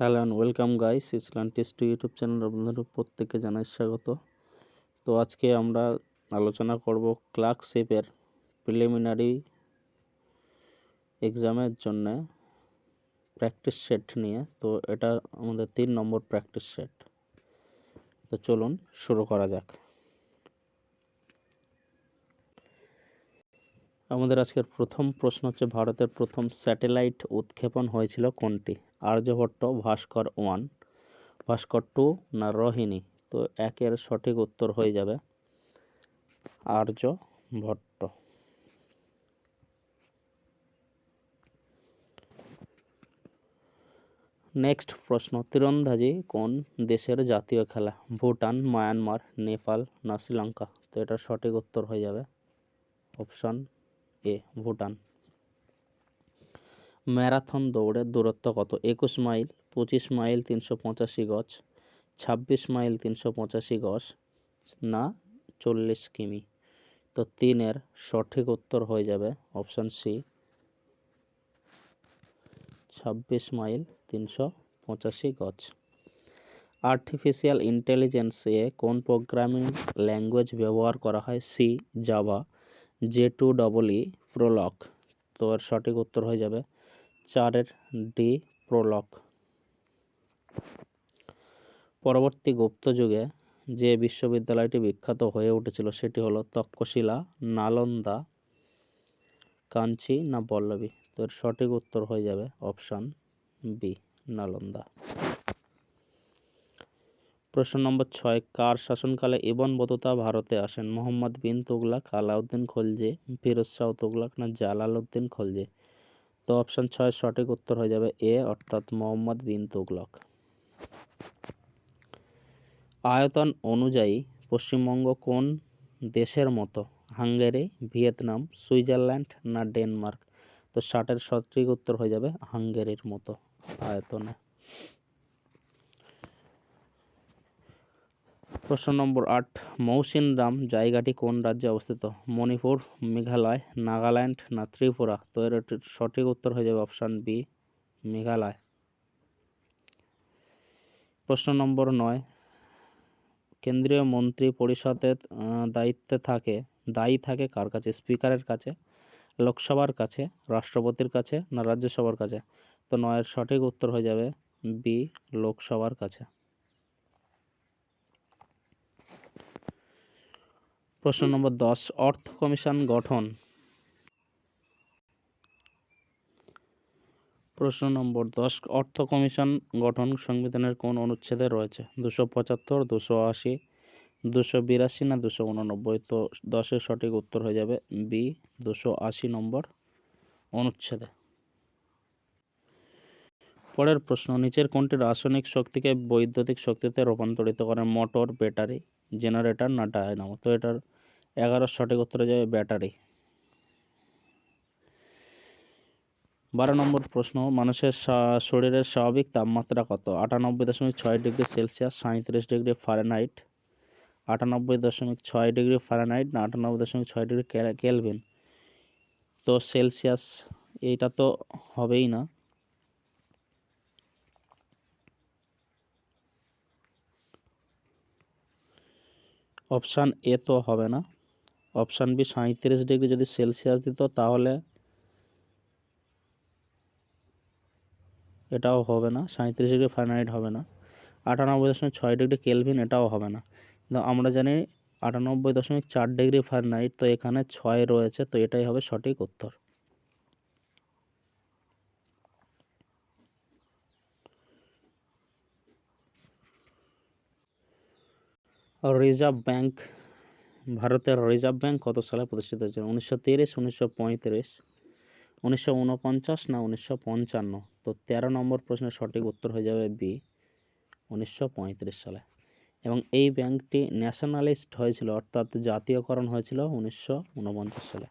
Hello and welcome guys Islam test YouTube channel আপনাদের প্রত্যেককে জানাই স্বাগত। তো আজকে আমরা আলোচনা করব ক্লার্কশিপের প্রিলিমিনারি এক্সামের জন্য প্র্যাকটিস সেট নিয়ে। তো এটা আমাদের তিন নম্বর প্র্যাকটিস সেট। তো চলুন শুরু করা যাক। আমাদের আজকের প্রথম প্রশ্ন হচ্ছে, ভারতের প্রথম স্যাটেলাইট উৎক্ষেপণ হয়েছিল কোনটি? আর্যভট্ট, ভাস্কর ওয়ান, ভাস্কর টু না রোহিণী? তো একের সঠিক উত্তর হয়ে যাবে আর্যভট্ট। নেক্সট প্রশ্ন, তীরন্দাজি কোন দেশের জাতীয় খেলা? ভুটান, মায়ানমার, নেপাল না শ্রীলঙ্কা? তো এটার সঠিক উত্তর হয়ে যাবে অপশন এ ভুটান। ম্যারাথন দৌড়ের দূরত্ব কত? একুশ মাইল, পঁচিশ মাইল, তিনশো পঁচাশি গজ, ছাব্বিশ মাইল, তিনশো পঁচাশি গজ না চল্লিশ কিমি? তো তিনের সঠিক উত্তর হয়ে যাবে অপশান সি, ছাব্বিশ মাইল, তিনশো পঁচাশি গজ। আর্টিফিশিয়াল ইন্টেলিজেন্স এ কোন প্রোগ্রামিং ল্যাঙ্গুয়েজ ব্যবহার করা হয়? C, Java. J two double E Prolog তো এর সঠিক উত্তর হয়ে যাবে চারের ডি প্রলক পরবর্তী গুপ্ত যুগে যে বিশ্ববিদ্যালয়টি বিখ্যাত হয়ে উঠেছিল সেটি হলো তক্ষশিলা, নালন্দা, কাঞ্চি না পল্লবী? তো এর সঠিক উত্তর হয়ে যাবে অপশান বি, নালন্দা। প্রশ্ন নম্বর ছয়, কার শাসনকালে ইবন বতুতা ভারতে আসেন? মোহাম্মদ বিন তুগলাক, আলাউদ্দিন খলজি ফিরোজ শাহ তুগলাক না জালালউদ্দিন খলজি? তো অপশন ছয় সঠিক উত্তর হয়ে যাবে এ, অর্থাৎ মোহাম্মদ বিন তুগলক। আয়তন অনুযায়ী পশ্চিমবঙ্গ কোন দেশের মতো? হাঙ্গেরি, ভিয়েতনাম, সুইজারল্যান্ড না ডেনমার্ক? তো ষাটের সঠিক উত্তর হয়ে যাবে হাঙ্গেরির মতো আয়তনে। প্রশ্ন নম্বর আট মৌসিনরাম জায়গাটি কোন রাজ্যে অবস্থিত? মণিপুর, মেঘালয়, নাগাল্যান্ড না ত্রিপুরা? তো এর সঠিক উত্তর হয়ে যাবে অপশান বি, মেঘালয়। প্রশ্ন নম্বর নয়, কেন্দ্রীয় মন্ত্রী পরিষদের দায়িত্বে থাকে, দায়ী থাকে কার কাছে? স্পিকারের কাছে, লোকসভার কাছে, রাষ্ট্রপতির কাছে না রাজ্যসভার কাছে? তো নয়ের সঠিক উত্তর হয়ে যাবে বি, লোকসভার কাছে। প্রশ্ন নম্বর দশ, অর্থ কমিশন গঠন। প্রশ্ন নম্বর দশ, অর্থ কমিশন গঠন সংবিধানের কোন অনুচ্ছেদে রয়েছে? দুশো পঁচাত্তর, দুশো আশি, দুশো বিরাশি না দুশো উননব্বই? তো দশের সঠিক উত্তর হয়ে যাবে বি, দুশো আশি নম্বর অনুচ্ছেদে। পরের প্রশ্ন, নিচের কোনটি রাসায়নিক শক্তিকে বৈদ্যুতিক শক্তিতে রূপান্তরিত করে? মোটর, ব্যাটারি জেনারেটর না। ডায়নামো তো এটার এগারো সঠিক উত্তরে যাবে ব্যাটারি। বারো নম্বর প্রশ্ন, মানুষের শরীরের স্বাভাবিক তাপমাত্রা কত? আটানব্বই দশমিক ছয় ডিগ্রি সেলসিয়াস সাঁত্রিশ ডিগ্রি ফারেনহাইট, আটানব্বই দশমিক ছয় ডিগ্রি ফারেনহাইট না আটানব্বই দশমিক ছয় ডিগ্রি কেলভিন? তো সেলসিয়াস এইটা তো হবেই না। অপশান এ তো হবে না। অপশান বি সাঁত্রিশ ডিগ্রি যদি সেলসিয়াস দিত তাহলে এটাও হবে না সাঁত্রিশ ডিগ্রি ফারেনহাইট হবে না। আটানব্বই দশমিক ছয় ডিগ্রি কেলভিন এটাও হবে না। কিন্তু আমরা জানি আটানব্বই দশমিক চার ডিগ্রি ফারেনহাইট, তো এখানে ছয় রয়েছে, তো এটাই হবে সঠিক উত্তর। রিজার্ভ ব্যাংক, ভারতের রিজার্ভ ব্যাংক কত সালে প্রতিষ্ঠিত হয়েছিল? উনিশশো তিরিশ, উনিশশো পঁয়ত্রিশ, উনিশশো উনপঞ্চাশ না উনিশশো পঞ্চান্ন? তো তেরো নম্বর প্রশ্নের সঠিক উত্তর হয়ে যাবে বি, উনিশশো পঁয়ত্রিশ সালে। এবং এই ব্যাংকটি ন্যাশনালিস্ট হয়েছিল, অর্থাৎ জাতীয়করণ হয়েছিল উনিশশো উনপঞ্চাশ সালে।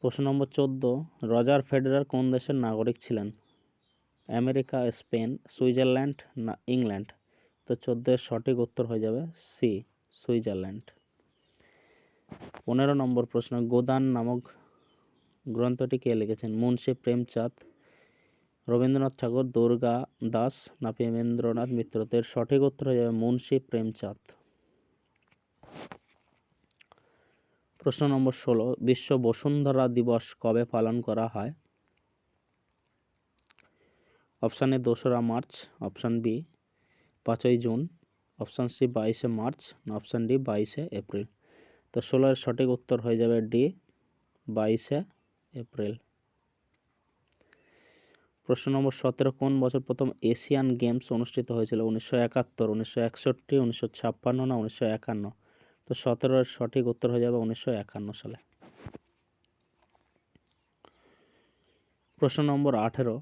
প্রশ্ন নম্বর চোদ্দ, রজার ফেডারার কোন দেশের নাগরিক ছিলেন? আমেরিকা, স্পেন, সুইজারল্যান্ড না ইংল্যান্ড? তো চোদ্দের সঠিক উত্তর হয়ে যাবে সি সুইজারল্যান্ড। পনেরো নম্বর প্রশ্ন, গোদান নামক গ্রন্থটি কে লিখেছেন? মুন্সি প্রেমচাঁদ, রবীন্দ্রনাথ ঠাকুর, দুর্গা দাস না প্রেমেন্দ্রনাথ মিত্র? এর সঠিক উত্তর হয়ে যাবে মুন্সি প্রেমচাঁদ। প্রশ্ন নম্বর ষোলো, বিশ্ব বসুন্ধরা দিবস কবে পালন করা হয়? অপশান এ, দোসরা মার্চ, অপশান বি পাঁচই জুন অপশান সি বাইশে মার্চ অপশান ডি বাইশে এপ্রিল। তো ষোলোর সঠিক উত্তর হয়ে যাবে ডি বাইশে এপ্রিল। প্রশ্ন নম্বর সতেরো, কোন বছর প্রথম এশিয়ান গেমস অনুষ্ঠিত হয়েছিল? উনিশশো একাত্তর, উনিশশো একষট্টি, উনিশশো ছাপ্পান্ন, না উনিশশো একান্ন? তো সতেরোর সঠিক উত্তর হয়ে যাবে উনিশশো একান্ন সালে। প্রশ্ন নম্বর আঠেরো,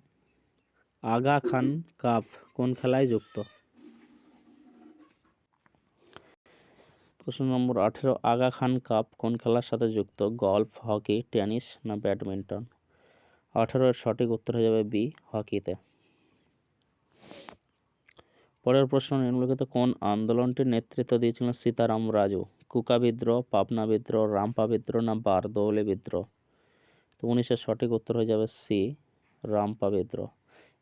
আগা খান কাপ কোন খেলায় যুক্ত? প্রশ্ন নম্বর আঠেরো, আগা খান কাপ কোন খেলার সাথে যুক্ত, গল্ফ, হকি, টেনিস না ব্যাডমিন্টন? আঠেরো এর সঠিক উত্তর হয়ে যাবে বি, হকিতে। পরের প্রশ্ন, নিম্নলিখিত কোন আন্দোলনটির নেতৃত্ব দিয়েছিলেন সীতারাম রাজু? কুকা বিদ্রোহ, পাবনা বিদ্রোহ, রামপা বিদ্রোহ না বারদৌলি বিদ্রোহ? তো উনিশের সঠিক উত্তর হয়ে যাবে সি, রামপা বিদ্রোহ।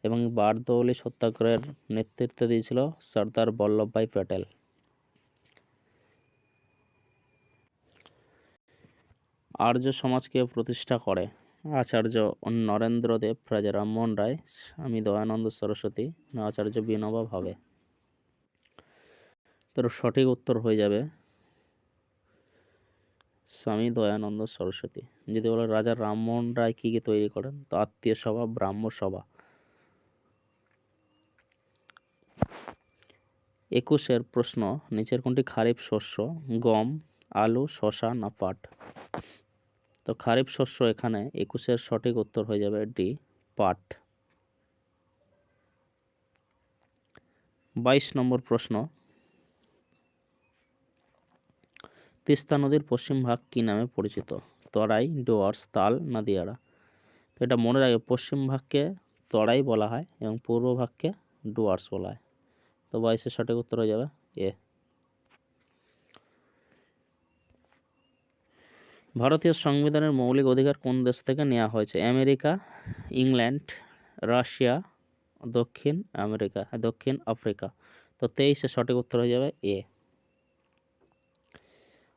এবং বারদৌলি সত্যাগ্রহের নেতৃত্ব দিয়েছিল সর্দার বল্লভভাই প্যাটেল। আর্য সমাজকে প্রতিষ্ঠা করে। আচার্য নরেন্দ্রদেব রাজা রামমোহন রায়, স্বামী দয়ানন্দ সরস্বতী না আচার্য বিনোবা ভাবে। তোর সঠিক উত্তর হয়ে যাবে স্বামী দয়ানন্দ সরস্বতী। যদি বলে রাজা রামমোহন রায় কি কি তৈরি করেন, তো আত্মীয় সভা, ব্রাহ্ম সভা। একুশের প্রশ্ন, নিচের কোনটি খারিফ শস্য, গম, আলু শশা না পাট? তো খারিফ শস্য এখানে একুশের সঠিক উত্তর হয়ে যাবে ডি পাট। বাইশ নম্বর প্রশ্ন। তিস্তা নদীর পশ্চিম ভাগ কি নামে পরিচিত? তরাই ডুয়ার্স তাল না দিয়ারা তো এটা মনে রাখবে, পশ্চিম ভাগকে তরাই বলা হয় এবং পূর্ব ভাগকে ডুয়ার্স বলা হয়। তো বাইশের সঠিক উত্তর হয়ে যাবে এ। ভারতীয় সংবিধানের মৌলিক অধিকার কোন দেশ থেকে নেওয়া হয়েছে? আমেরিকা, ইংল্যান্ড, রাশিয়া, দক্ষিণ আমেরিকা দক্ষিণ আফ্রিকা। তো তেইশে সঠিক উত্তর হয়ে যাবে এ।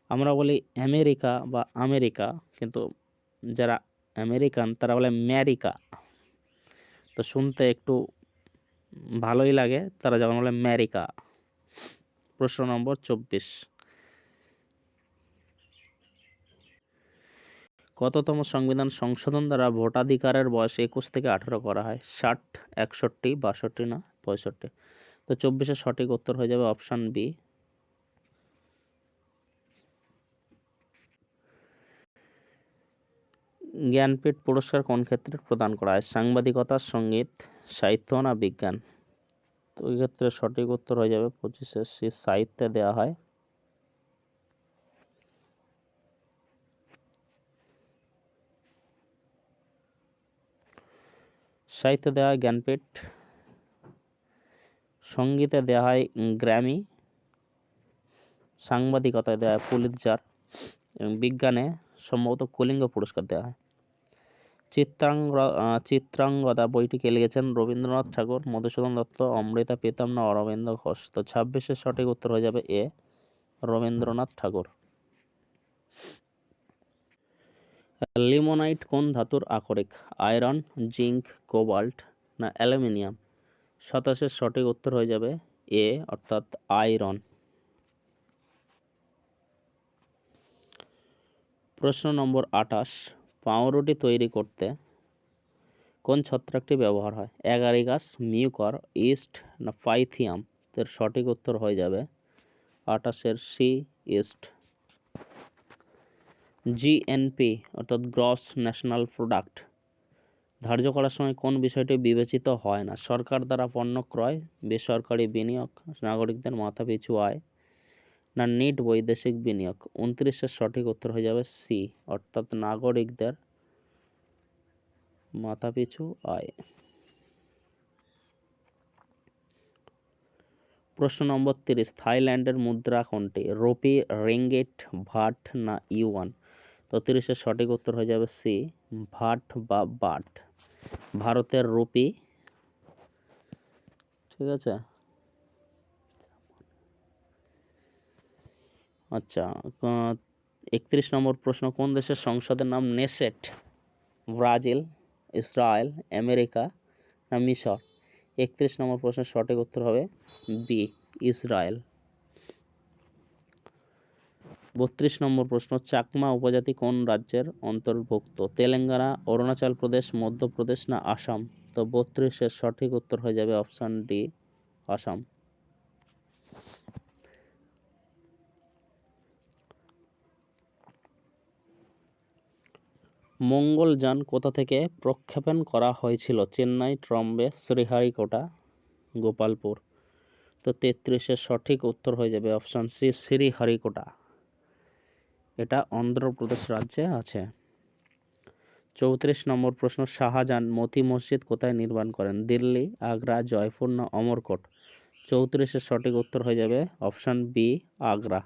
আমরা বলি আমেরিকা বা আমেরিকা, কিন্তু যারা আমেরিকান, তারা বলে ম্যারিকা তো শুনতে একটু ভালোই লাগে, তারা যখন বলে ম্যারিকা প্রশ্ন নম্বর চব্বিশ। কততম সংবিধান সংশোধন দ্বারা ভোটাধিকারের বয়স একুশ থেকে আঠারো করা হয়। ষাট, একষট্টি, বাষট্টি না, পঁয়ষট্টি। তো চব্বিশের সঠিক উত্তর হয়ে যাবে অপশান বি। জ্ঞানপীঠ পুরস্কার কোন ক্ষেত্রে প্রদান করা হয়? সাংবাদিকতা, সংগীত, সাহিত্য না বিজ্ঞান? তো এই ক্ষেত্রে সঠিক উত্তর হয়ে যাবে পঁচিশে। সি সাহিত্যে দেওয়া হয়। সাহিত্যে দেওয়া হয় জ্ঞানপীঠ। সঙ্গীতে দেওয়া হয় গ্র্যামি। সাংবাদিকতায় দেওয়া হয় পুলিৎজার এবং বিজ্ঞানে সম্ভবত কলিঙ্গ পুরস্কার দেওয়া হয়। চিত্রাঙ্গ চিত্রাঙ্গদা বইটি কে লিখেছেন? রবীন্দ্রনাথ ঠাকুর, মধুসূদন দত্ত, অমৃতা প্রীতম না, অরবিন্দ ঘোষ। তো ছাব্বিশের সঠিক উত্তর হয়ে যাবে এ, রবীন্দ্রনাথ ঠাকুর। লিমোনাইট কোন ধাতুর আকরিক আয়রন জিঙ্ক কোবাল্ট না অ্যালুমিনিয়াম? সাতাশের সঠিক উত্তর হয়ে যাবে এ, অর্থাৎ আয়রন। প্রশ্ন নম্বর আটাশ পাউরুটি তৈরি করতে কোন ছত্রাকটি ব্যবহার হয়? অ্যাগারিগাস মিউকর, ইস্ট না পাইথিয়াম এর সঠিক উত্তর হয়ে যাবে আটাশের সি, ইস্ট। জিএনপি অর্থাৎ গ্রস ন্যাশনাল প্রোডাক্ট ধার্য করার সময় কোন বিষয়টি বিবেচিত হয় না? সরকার দ্বারা পণ্য ক্রয়, বেসরকারি বিনিয়োগ, নাগরিকদের মাথাপিছু আয়, না নিট বৈদেশিক বিনিয়োগ? উনত্রিশের সঠিক উত্তর হয়ে যাবে সি অর্থাৎ নাগরিকদের মাথাপিছু আয়। প্রশ্ন নম্বর তিরিশ, থাইল্যান্ডের মুদ্রা কোনটি? রুপি রিঙ্গিট ভাট, না ইউয়ান? তো তিরিশের সঠিক উত্তর হয়ে যাবে সি, ভাট বা বাট। ভারতের রুপি। ঠিক আছে? আচ্ছা একত্রিশ নম্বর প্রশ্ন, কোন দেশের সংসদের নাম নেসেট? ব্রাজিল, ইসরায়েল, আমেরিকা না মিশর? একত্রিশ নম্বর প্রশ্নের সঠিক উত্তর হবে বি, ইসরায়েল। বত্রিশ নম্বর প্রশ্ন, চাকমা উপজাতি কোন রাজ্যের অন্তর্ভুক্ত? তেলেঙ্গানা, অরুণাচল প্রদেশ, মধ্যপ্রদেশ না আসাম? তো বত্রিশের সঠিক উত্তর হয়ে যাবে অপশান ডি, আসাম। মঙ্গলযান কোথা থেকে প্রক্ষেপণ করা হয়েছিল? চেন্নাই, ট্রম্বে, শ্রীহারিকোটা, গোপালপুর। তো তেত্রিশের সঠিক উত্তর হয়ে যাবে অপশান সি, শ্রীহারিকোটা। এটা অন্ধ্রপ্রদেশ রাজ্যে আছে। চৌত্রিশ নম্বর প্রশ্ন, শাহজাহান মতি মসজিদ কোথায় নির্মাণ করেন? দিল্লি, আগ্রা, জয়পুর না অমরকোট? চৌত্রিশের সঠিক উত্তর হয়ে যাবে অপশান বি, আগ্রা।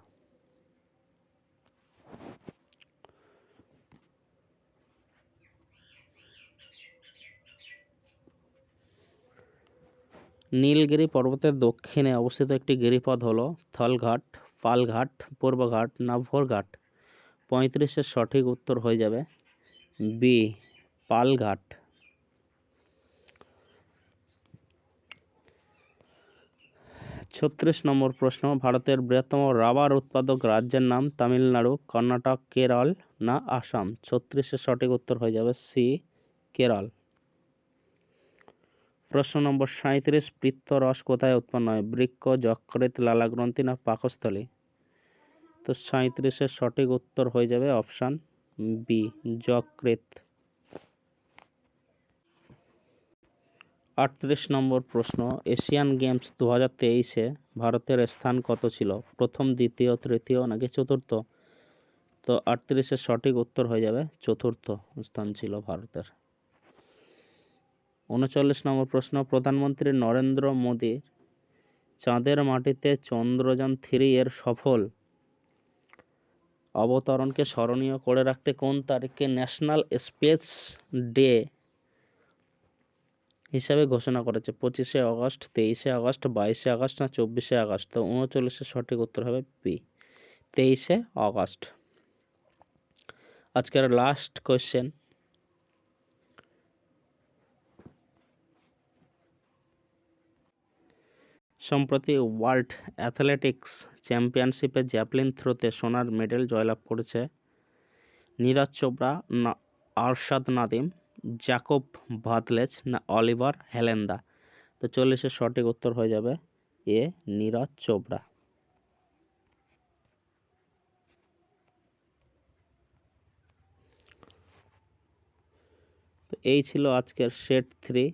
নীলগিরি পর্বতের দক্ষিণে অবস্থিত একটি গিরিপথ হল থলঘাট, পালঘাট, পূর্বঘাট না ভোরঘাট? পঁয়ত্রিশের সঠিক উত্তর হয়ে যাবে বি পালঘাট। ছত্রিশ নম্বর প্রশ্ন, ভারতের বৃহত্তম রাবার উৎপাদক রাজ্যের নাম তামিলনাড়ু, কর্ণাটক, কেরল না আসাম? ছত্রিশের সঠিক উত্তর হয়ে যাবে সি কেরল। প্রশ্ন নম্বর সাঁত্রিশ রস কোথায় উৎপন্ন হয়? বৃক্ষ যকৃত লালাগ্রন্থি না পাকস্থলী? তো সাঁত্রিশের সঠিক উত্তর হয়ে যাবে অপশান বি যকৃত আটত্রিশ নম্বর প্রশ্ন, এশিয়ান গেমস দু হাজার তেইশে ভারতের স্থান কত ছিল? প্রথম, দ্বিতীয়, তৃতীয় নাকি চতুর্থ? তো আটত্রিশের সঠিক উত্তর হয়ে যাবে চতুর্থ স্থান ছিল ভারতের। উনচল্লিশ নম্বর প্রশ্ন, প্রধানমন্ত্রী নরেন্দ্র মোদীর চাঁদের মাটিতে চন্দ্রযান থ্রি এর সফল অবতরণকে স্মরণীয় করে রাখতে কোন তারিখকে ন্যাশনাল স্পেস ডে হিসাবে ঘোষণা করেছে? পঁচিশে আগস্ট, তেইশে আগস্ট, বাইশে আগস্ট না চব্বিশে আগস্ট? তো উনচল্লিশে সঠিক উত্তর হবে পি তেইশে আগস্ট। আজকের লাস্ট কোয়েশ্চেন সম্প্রতি ওয়ার্ল্ড অ্যাথলেটিক্স চ্যাম্পিয়নশিপে জ্যাভলিন থ্রোতে সোনার মেডেল জয়লাভ করেছে নীরজ চোপড়া, না, আরশাদ নাদিম জ্যাকব ভাতলেজ, না, অলিভার হেলেন্দা। তো চল্লিশের সঠিক উত্তর হয়ে যাবে এ নীরজ চোপড়া। তো এই ছিল আজকের সেট থ্রি।